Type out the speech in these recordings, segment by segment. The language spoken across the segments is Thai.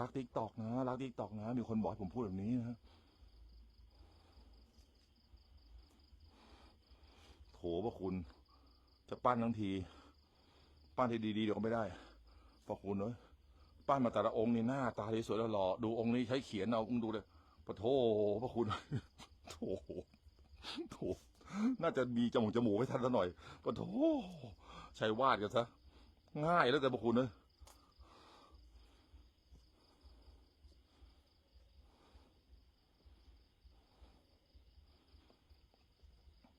รักติ๊กตอกนะรักติ๊กตอกนะมีคนบอกให้ผมพูดแบบนี้นะโถพระคุณ จะปั้นทั้งที ปั้นที่ดีๆเดี๋ยวก็ไม่ได้พระคุณเอ้ยปั้นมาแต่ละองค์นี่หน้า ตาที่สวยแล้วหล่อดูองค์นี้ใช้เขียนเอาองค์ดูเลยปะโถพระคุณโถโถน่าจะมีจมูกจมูกให้ทันซะหน่อยปะโถใช้วาดกันซะง่ายแล้วแต่พระคุณเอ้ย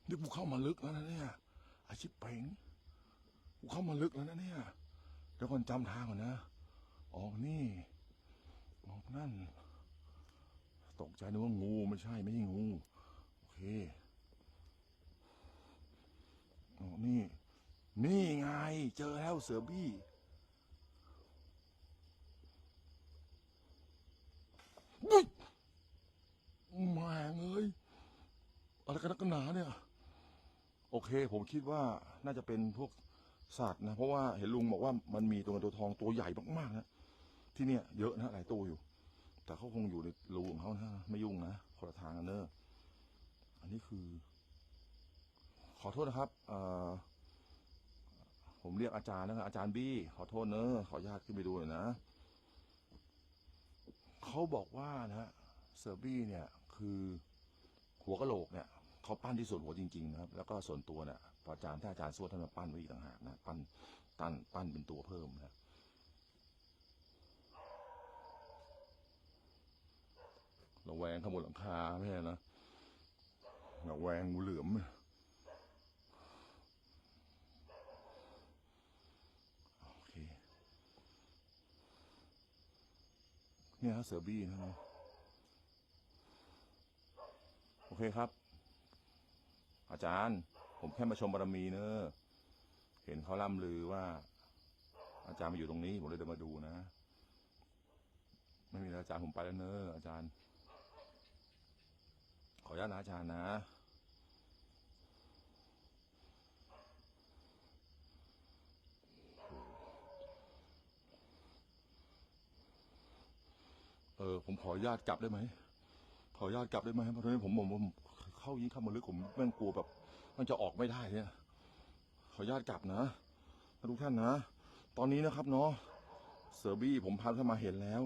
นี่กูเข้ามาลึกแล้วนะเนี่ยอาชีพเป่งกูเข้ามาลึกแล้วนะเนี่ยเดี๋ยวก่อนจำทางก่อนนะ ออกนี่ ออกนั่น ตกใจนึกว่างูไม่ใช่ไม่ใช่งู โอเค ออกนี่ นี่ไง เจอแล้วเสือบี้อุ๊แม่งเอ้ยอะไรกันนักกันหนาเนี่ย เค ผมคิดว่าน่าจะเป็นพวกสัตว์นะ เพราะว่าเห็นลุงบอกว่ามันมีตัวเงินตัวทองตัวใหญ่มากๆนะที่เนี่ยเยอะนะหลายตัวอยู่ แต่เขาคงอยู่ในรูของเขานะไม่ยุ่งนะคนละทางกันเนอะอันนี้คือ ขอโทษนะครับผมเรียกอาจารย์นะครับอาจารย์บี้ขอโทษเนอะขออนุญาตขึ้นไปดูหน่อยนะเขาบอกว่านะฮะเซอร์บี้เนี่ย คือหัวกะโหลกเนี่ย เขาปั้นที่ส่วนหัวจริงๆนะครับ แล้วก็ส่วนตัวเนี่ยพออาจารย์ถ้าอาจารย์สวดท่านมาปั้นไว้อีกต่างหากนะปั้นตั้นปั้นเป็นตัวเพิ่มนะระแวงขางบนหลังคาไม่ใช่นะระแวงงูเหลือมโอเคเนี่ยฮะเสือบี้นะครับโอเคครับ อาจารย์ ผมแค่มาชมบารมีเนอะเห็นเขาล่ำลือว่า อาจารย์มาอยู่ตรงนี้ ผมเลยเดินมาดูนะ ไม่มีแล้วอาจารย์ผมไปแล้วเนอะอาจารย์ ขออนุญาตนะอาจารย์นะเออผมขออนุญาตกลับได้ไหมขออนุญาตกลับได้ไหมเพราะตอนนี้ผมผมผม เข้ายิ่งเข้ามาลึกผมแม่งกลัวแบบ มันจะออกไม่ได้เนี่ยขออนุญาตกลับนะทุกท่านนะ ตอนนี้นะครับเนาะเซอร์บี้ผมพาท่านมาเห็นแล้ว